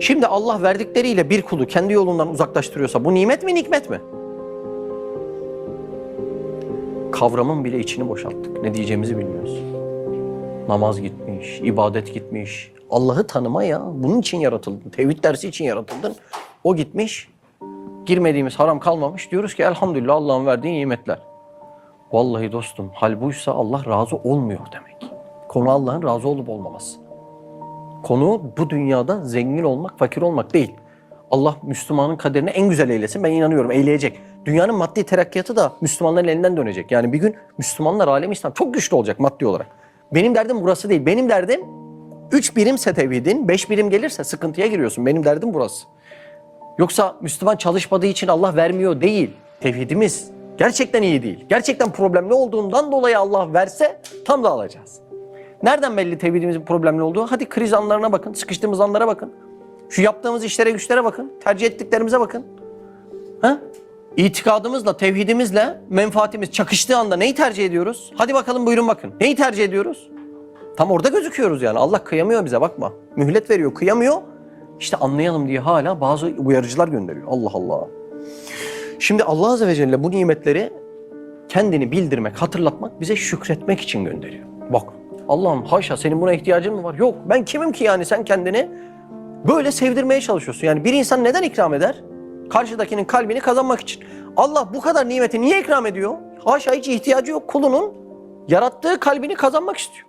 Şimdi Allah verdikleriyle bir kulu kendi yolundan uzaklaştırıyorsa bu nimet mi nikmet mi? Kavramın bile içini boşalttık. Ne diyeceğimizi bilmiyoruz. Namaz gitmiş, ibadet gitmiş. Allah'ı tanıma ya. Bunun için yaratıldın. Tevhid dersi için yaratıldın. O gitmiş. Girmediğimiz haram kalmamış. Diyoruz ki elhamdülillah Allah'ın verdiği nimetler. Vallahi dostum hal buysa Allah razı olmuyor demek. Konu Allah'ın razı olup olmaması. Konu bu dünyada zengin olmak, fakir olmak değil. Allah Müslümanın kaderini en güzel eylesin. Ben inanıyorum eyleyecek. Dünyanın maddi terakkiyatı da Müslümanların elinden dönecek. Yani bir gün Müslümanlar alemi İslam çok güçlü olacak maddi olarak. Benim derdim burası değil. Benim derdim 3 birimse tevhidin, 5 birim gelirse sıkıntıya giriyorsun. Benim derdim burası. Yoksa Müslüman çalışmadığı için Allah vermiyor değil. Tevhidimiz gerçekten iyi değil. Gerçekten problemli olduğundan dolayı Allah verse tam da alacağız. Nereden belli tevhidimizin problemli olduğu? Hadi kriz anlarına bakın, sıkıştığımız anlara bakın. Şu yaptığımız işlere güçlere bakın, tercih ettiklerimize bakın. Ha? İtikadımızla, tevhidimizle menfaatimiz çakıştığı anda neyi tercih ediyoruz? Hadi bakalım buyurun bakın. Neyi tercih ediyoruz? Tam orada gözüküyoruz yani. Allah kıyamıyor bize bakma. Mühlet veriyor, kıyamıyor. İşte anlayalım diye hala bazı uyarıcılar gönderiyor. Allah Allah. Şimdi Allah Azze ve Celle bu nimetleri kendini bildirmek, hatırlatmak, bize şükretmek için gönderiyor. Bak Allah'ım haşa senin buna ihtiyacın mı var? Yok ben kimim ki yani sen kendini böyle sevdirmeye çalışıyorsun. Yani bir insan neden ikram eder? Karşıdakinin kalbini kazanmak için. Allah bu kadar nimeti niye ikram ediyor? Haşa hiç ihtiyacı yok kulunun yarattığı kalbini kazanmak istiyor.